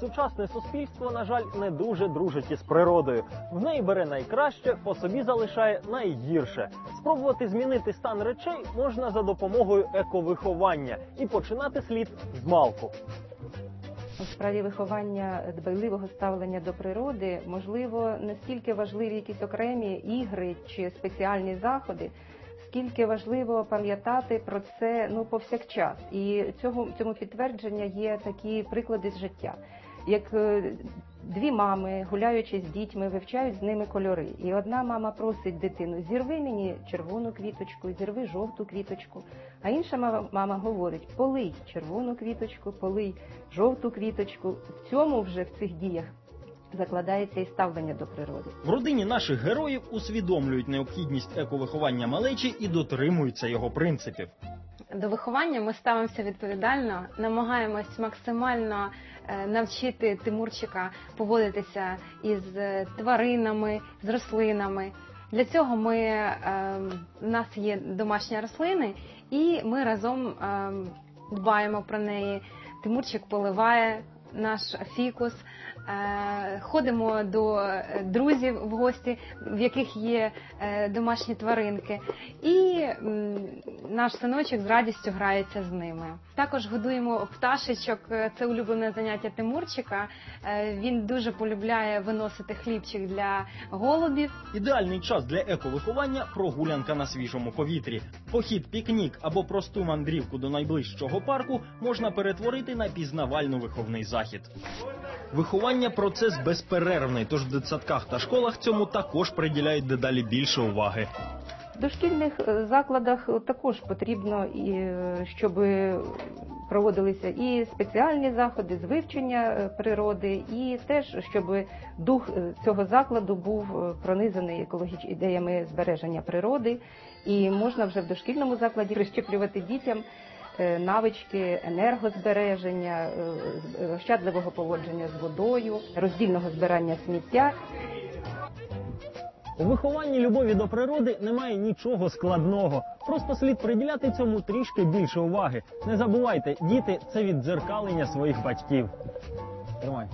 Сучасне суспільство, на жаль, не дуже дружить із природою. В неї бере найкраще, по собі залишає найгірше. Спробувати змінити стан речей можна за допомогою ековиховання і починати слід з малку. У справі виховання дбайливого ставлення до природи можливо не стільки важливі якісь окремі ігри чи спеціальні заходи, скільки важливо пам'ятати про це ну повсякчас. І цього цьому підтвердження є такі приклади з життя. Як е, дві мами, гуляючи з дітьми, вивчають з ними кольори. І одна мама просить дитину: зірви мені червону квіточку, зірви жовту квіточку. А інша мама, мама говорить: полий червону квіточку, полий жовту квіточку. В цьому вже в цих діях закладається і ставлення до природи. В родині наших героїв усвідомлюють необхідність ековиховання малечі і дотримуються його принципів. До виховання ми ставимося відповідально, намагаємось максимально е, навчити Тимурчика поводитися із е, тваринами, з рослинами. Для цього ми е, у нас є домашні рослини, і ми разом е, дбаємо про неї. Тимурчик поливає наш фікус. Е, Ходимо до е, друзів в гості, в яких є е, домашні тваринки, і наш синочок з радістю грається з ними. Також годуємо пташечок. Це улюблене заняття Тимурчика. Він дуже полюбляє виносити хлібчик для голубів. Ідеальний час для ековиховання прогулянка на свіжому повітрі. Похід, пікнік або просту мандрівку до найближчого парку можна перетворити на пізнавально-виховний захід. Виховання процес безперервний, тож в дитсадках та школах цьому також приділяють дедалі більше уваги. В дошкільних е, закладах також потрібно, і, е, щоб проводилися і спеціальні заходи з вивчення е, природи, і теж щоб дух цього закладу був пронизаний екологіч... ідеями збереження природи, і можна вже в дошкільному закладі прищеплювати дітям. Е, Навички енергозбереження, е, ощадливого поводження з водою, роздільного збирання сміття У вихованні любові до природи немає нічого складного. Просто слід приділяти цьому трішки більше уваги. Не забувайте, діти це віддзеркалення своїх батьків. Тримай.